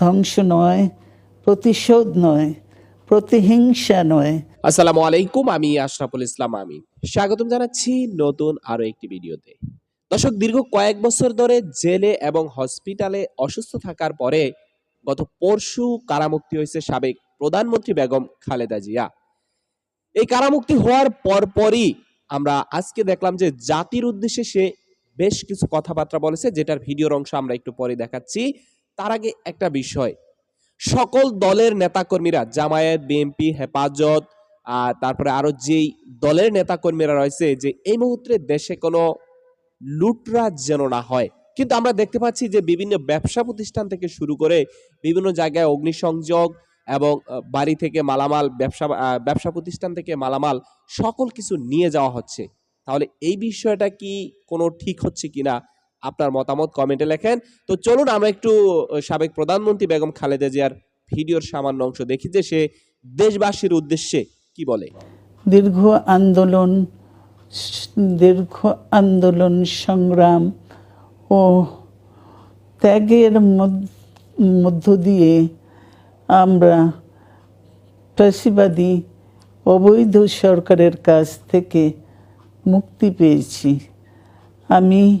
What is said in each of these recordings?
ধ্বংস নয়, প্রতিশোধ নয়, প্রতিহিংসা নয়। আসসালামু আলাইকুম, আমি আশরাফুল ইসলাম আমি স্বাগতম জানাচ্ছি নতুন আরও একটি ভিডিওতে। দর্শক, দীর্ঘ কয়েক বছর ধরে জেলে এবং হসপিটালে অসুস্থ থাকার পরে গত পরশু কারামুক্তি হয়েছে সাবেক প্রধানমন্ত্রী বেগম খালেদা জিয়া। এই কারামুক্তি হওয়ার পরপরই আমরা আজকে দেখলাম যে জাতির উদ্দেশ্যে সে বেশ কিছু কথাবার্তা বলেছে, যেটার ভিডিওর অংশ আমরা একটু পরে দেখাচ্ছি। তার আগে একটা বিষয়। সকল দলের নেতাকর্মীরা, জামায়াত, বিএনপি, হেফাজত, আর তারপরে আরও যেই দলের নেতাকর্মীরা রয়েছে যে এই মুহূর্তে দেশে কোনো লুটরাজ যেন না হয়। কিন্তু আমরা দেখতে পাচ্ছি যে বিভিন্ন ব্যবসা প্রতিষ্ঠান থেকে শুরু করে বিভিন্ন জায়গায় অগ্নিসংযোগ এবং বাড়ি থেকে মালামাল, ব্যবসা ব্যবসা প্রতিষ্ঠান থেকে মালামাল সকল কিছু নিয়ে যাওয়া হচ্ছে। তাহলে এই বিষয়টা কি কোনো ঠিক হচ্ছে কিনা? আপনার মতামত কমেন্টে লেখেন। তো চলুন আমরা একটু সাবেক প্রধানমন্ত্রী বেগম খালেদা জিয়ার ভিডিওর সামান্য অংশ দেখি যে সে দেশবাসীর উদ্দেশ্যে কি বলে। দীর্ঘ আন্দোলন দীর্ঘ আন্দোলন সংগ্রাম ও ত্যাগের মধ্য- দিয়ে আমরা ফ্যাসিবাদী অবৈধ সরকারের কাছ থেকে মুক্তি পেয়েছি। আমি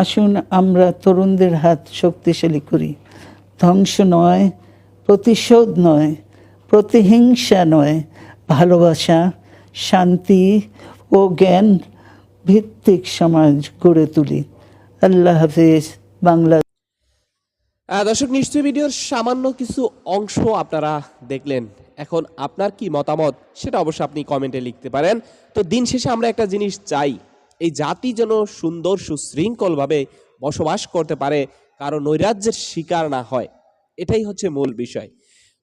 আসুন আমরা তরুণদের হাত শক্তিশালী করি। ধ্বংস নয়, প্রতিশোধ নয়, প্রতিহিংসা নয়, ভালোবাসা, শান্তি ও জ্ঞান ভিত্তিক সমাজ গড়ে তুলি। আল্লাহ হাফেজ, বাংলা দর্শক, নিশ্চয়ই ভিডিওর সামান্য কিছু অংশ আপনারা দেখলেন। এখন আপনার কি মতামত, সেটা অবশ্যই আপনি কমেন্টে লিখতে পারেন। তো দিন শেষে আমরা একটা জিনিস চাই। এই জাতি যেন সুন্দর, সুশৃঙ্খলভাবে বসবাস করতে পারে, কারও নৈরাজ্যের শিকার না হয়। এটাই হচ্ছে মূল বিষয়।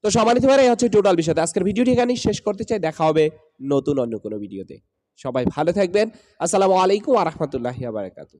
তো সম্মানিত ভাই এই হচ্ছে টোটাল বিষয়। আজকের ভিডিওটি এখানেই শেষ করতে চাই। দেখা হবে নতুন অন্য কোনো ভিডিওতে। সবাই ভালো থাকবেন। আসসালামু আলাইকুম আ রহমতুল্লাহ